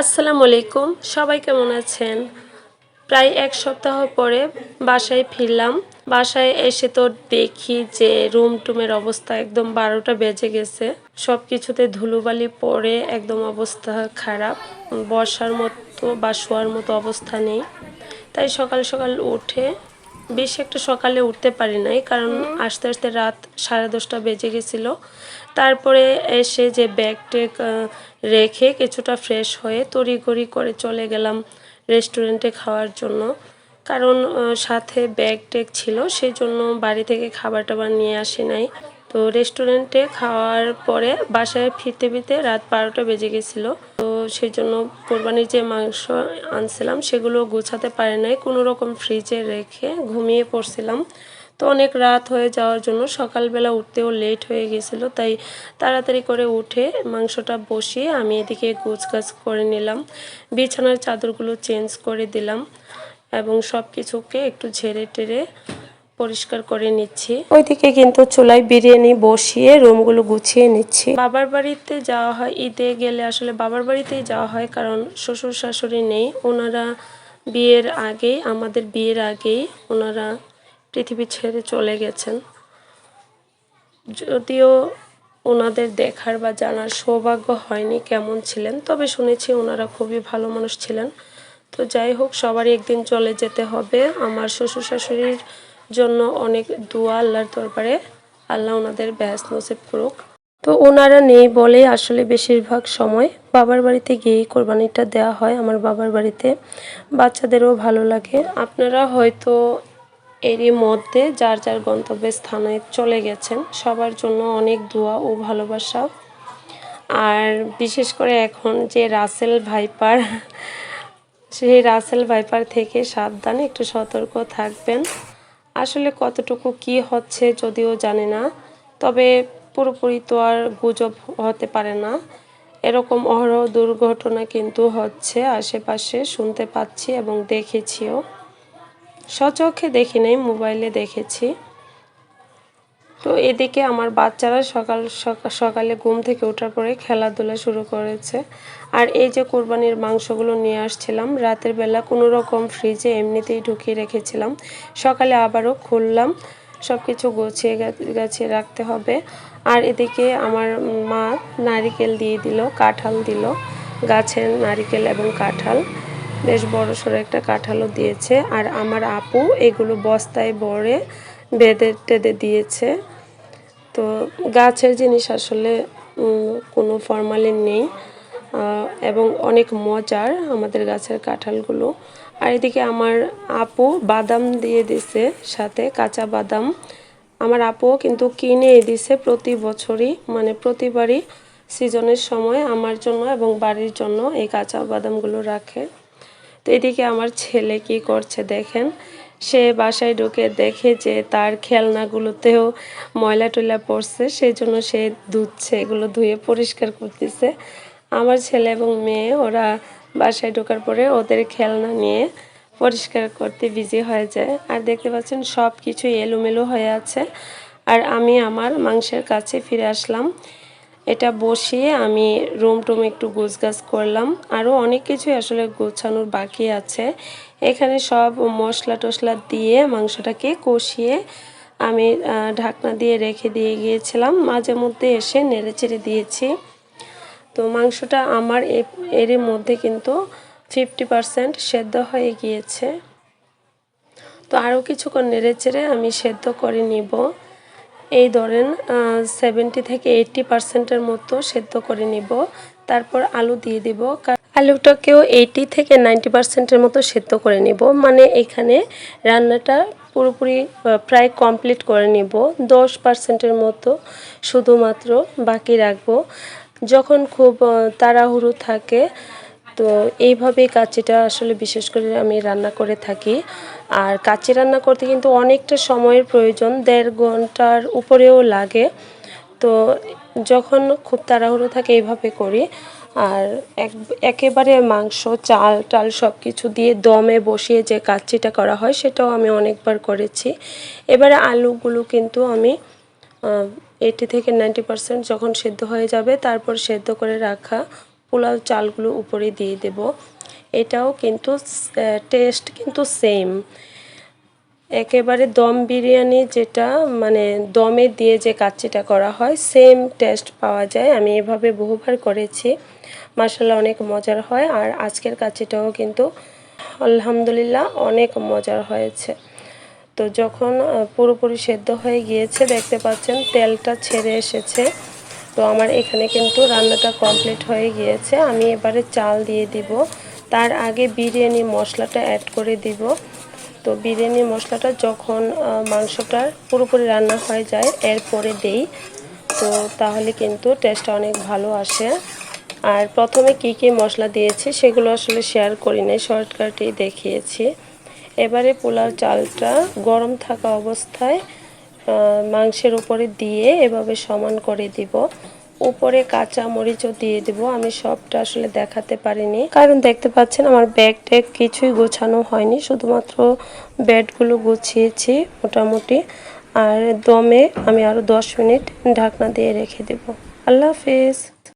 আসসালামু আলাইকুম। সবাই কেমন আছেন? প্রায় এক সপ্তাহ পরে বাসায় ফিরলাম। বাসায় এসে তো দেখি যে রুম টুমের অবস্থা একদম বারোটা বেজে গেছে। সব কিছুতে ধুলোবালি পড়ে একদম অবস্থা খারাপ। বসার মতো বা শোয়ার মতো অবস্থা নেই। তাই সকাল সকাল উঠে বেশি একটা সকালে উঠতে পারি নাই কারণ আস্তে আস্তে রাত সাড়ে দশটা বেজে গেছিল। তারপরে এসে যে ব্যাগ আহ, রেখে কিছুটা ফ্রেশ হয়ে তড়িঘড়ি করে চলে গেলাম রেস্টুরেন্টে খাওয়ার জন্য। কারণ সাথে ব্যাগ টেগ ছিল সেই জন্য বাড়ি থেকে খাবার টাবার নিয়ে আসি নাই। তো রেস্টুরেন্টে খাওয়ার পরে বাসায় ফিরতে ফিরতে রাত বারোটা বেজে গেছিল। তো সেই জন্য কোরবানির যে মাংস আনছিলাম, সেগুলো গোছাতে পারে নাই। কোনো রকম ফ্রিজে রেখে ঘুমিয়ে পড়ছিলাম। তো অনেক রাত হয়ে যাওয়ার জন্য সকালবেলা উঠতেও লেট হয়ে গেছিল, তাই তাড়াতাড়ি করে উঠে মাংসটা বসিয়ে আমি এদিকে গোছগাছ করে নিলাম, বিছানার চাদরগুলো চেঞ্জ করে দিলাম এবং সব কিছুকে একটু ঝেড়ে টেরে পরিষ্কার করে নিচ্ছি। ওইদিকে কিন্তু চুলায় বিরিয়ানি বসিয়ে রুমগুলো গুছিয়ে নিচ্ছি। বাবার বাড়িতে যাওয়া হয়, ঈদে গেলে আসলে বাবার বাড়িতেই যাওয়া হয় কারণ শ্বশুর শাশুড়ি নেই, ওনারা বিয়ের আগেই, আমাদের বিয়ের আগেই ওনারা পৃথিবী ছেড়ে চলে গেছেন। যদিও ওনাদের দেখার বা জানার সৌভাগ্য হয়নি কেমন ছিলেন, তবে শুনেছি ওনারা খুবই ভালো মানুষ ছিলেন। তো যাই হোক, সবারই একদিন চলে যেতে হবে। আমার শ্বশুর শাশুড়ির জন্য অনেক দোয়া আল্লাহর দরবারে। আল্লাহ ওনাদের ব্যাস নসিব করুক। তো ওনারা নেই বলেই আসলে বেশিরভাগ সময় বাবার বাড়িতে গিয়েই কোরবানিটা দেওয়া হয় আমার বাবার বাড়িতে। বাচ্চাদেরও ভালো লাগে। আপনারা হয়তো এরই মধ্যে যার যার গন্তব্যের স্থানে চলে গেছেন, সবার জন্য অনেক দোয়া ও ভালোবাসা। আর বিশেষ করে এখন যে রাসেল ভাইপার সেই রাসেল ভাইপার থেকে সাবধানে একটু সতর্ক থাকবেন। আসলে কতটুকু কি হচ্ছে যদিও জানি না, তবে পুরোপুরি তো আর গুজব হতে পারে না। এরকম অহরহ দুর্ঘটনা কিন্তু হচ্ছে আশেপাশে শুনতে পাচ্ছি এবং দেখেছিও। সচক্ষে দেখি নাই, মোবাইলে দেখেছি। তো এদিকে আমার বাচ্চারা সকাল, সকা- সকালে ঘুম থেকে ওঠার পরে খেলাধুলা শুরু করেছে। আর এই যে কোরবানির মাংসগুলো নিয়ে আসছিলাম, রাতের বেলা কোনো রকম ফ্রিজে এমনিতেই ঢুকিয়ে রেখেছিলাম। সকালে আবারও খুললাম সব কিছু গুছিয়ে গাছিয়ে রাখতে হবে। আর এদিকে আমার মা নারিকেল দিয়ে দিল, কাঁঠাল দিল, গাছের নারিকেল এবং কাঁঠাল। বেশ বড় সড়ো একটা কাঁঠালও দিয়েছে। আর আমার আপু এগুলো বস্তায় ভরে বেঁধে টেঁধে দিয়েছে। তো গাছের জিনিস আসলে কোনো ফরমালিন নেই। এবং অনেক মজার আমাদের গাছের কাঁঠালগুলো। আর এদিকে আমার আপু বাদাম দিয়ে দিছে, সাথে কাঁচা বাদাম। আমার আপুও কিন্তু কিনে দিছে প্রতি বছরই মানে প্রতিবারই সিজনের সময় আমার জন্য এবং বাড়ির জন্য এই কাঁচা বাদামগুলো রাখে। তো এদিকে আমার ছেলে কি করছে দেখেন। সে বাসায় ঢুকে দেখে যে তার খেলনাগুলোতেও ময়লা টয়লা পড়ছে সেই জন্য সে ধুচ্ছে, এগুলো ধুয়ে পরিষ্কার করতেছে। আমার ছেলে এবং মেয়ে, ওরা বাসায় ঢোকার পরে ওদের খেলনা নিয়ে পরিষ্কার করতে বিজি হয়ে যায়। আর দেখতে পাচ্ছেন সব কিছুই এলোমেলো হয়ে আছে। আর আমি আমার মাংসের কাছে ফিরে আসলাম। এটা বসিয়ে আমি রুম টুম একটু গোছগাছ করলাম। আরও অনেক কিছুই আসলে গোছানোর বাকি আছে। এখানে সব মশলা টশলা দিয়ে মাংসটাকে কষিয়ে আমি ঢাকনা দিয়ে রেখে দিয়ে গিয়েছিলাম। মাঝে মধ্যে এসে নেড়ে চেড়ে দিয়েছি। তো মাংসটা আমার এর মধ্যে কিন্তু ফিফটি পারসেন্ট সেদ্ধ হয়ে গিয়েছে। তো আরও কিছুক্ষণ নেড়ে চেড়ে আমি সেদ্ধ করে নিব। এই ধরেন সেভেন্টি থেকে এইটটি পার্সেন্টের মতো সেদ্ধ করে নিব। তারপর আলু দিয়ে দিব। আলুটাকেও এইটি থেকে নাইনটি পার্সেন্টের মতো সেদ্ধ করে নিব। মানে এখানে রান্নাটা পুরোপুরি প্রায় কমপ্লিট করে নিব। দশ পার্সেন্টের মতো শুধুমাত্র বাকি রাখব। যখন খুব তাড়াহুড়ো থাকে তো এইভাবেই কাচিটা আসলে বিশেষ করে আমি রান্না করে থাকি। আর কাচি রান্না করতে কিন্তু অনেকটা সময়ের প্রয়োজন, দেড় ঘণ্টার উপরেও লাগে। তো যখন খুব তাড়াহুড়ো থাকে এইভাবে করি। আর এক, একেবারে মাংস, চাল, টাল সব কিছু দিয়ে দমে বসিয়ে যে কাচ্চিটা করা হয় সেটাও আমি অনেকবার করেছি। এবারে আলুগুলো কিন্তু আমি এইটি থেকে নাইনটি পার্সেন্ট যখন সেদ্ধ হয়ে যাবে, তারপর সেদ্ধ করে রাখা পোলাও চালগুলো উপরে দিয়ে দেব। এটাও কিন্তু টেস্ট কিন্তু সেম একেবারে দম বিরিয়ানি যেটা মানে দমে দিয়ে যে কাচ্চিটা করা হয় সেম টেস্ট পাওয়া যায়। আমি এভাবে বহুবার করেছি। মাসাল্লাহ অনেক মজার হয়। আর আজকের কাচ্চিটাও কিন্তু, আলহামদুলিল্লাহ, অনেক মজার হয়েছে। তো যখন পুরোপুরি সেদ্ধ হয়ে গিয়েছে, দেখতে পাচ্ছেন তেলটা ছেড়ে এসেছে। তো আমার এখানে কিন্তু রান্নাটা কমপ্লিট হয়ে গিয়েছে। আমি এবারে চাল দিয়ে দিব। তার আগে বিরিয়ানি মশলাটা অ্যাড করে দিব। তো বিরিয়ানি মশলাটা যখন মাংসটা পুরোপুরি রান্না হয়ে যায়, এরপরে দেই। তো তাহলে কিন্তু টেস্টটা অনেক ভালো আসে। আর প্রথমে কি কি মশলা দিয়েছি সেগুলো আসলে শেয়ার করি নাই শর্টকাটেই দেখিয়েছি। এবারে পোলাও চালটা গরম থাকা অবস্থায় মাংসের উপরে দিয়ে এভাবে সমান করে দিব। উপরে কাঁচা মরিচও দিয়ে দিব। আমি সবটা আসলে দেখাতে পারিনি। কারণ দেখতে পাচ্ছেন আমার ব্যাগ ট্যাগ কিছুই গোছানো হয়নি। শুধুমাত্র ব্যাডগুলো গুছিয়েছি মোটামুটি। আর দমে আমি আরও দশ মিনিট ঢাকনা দিয়ে রেখে দেব। আল্লাহ হাফেজ।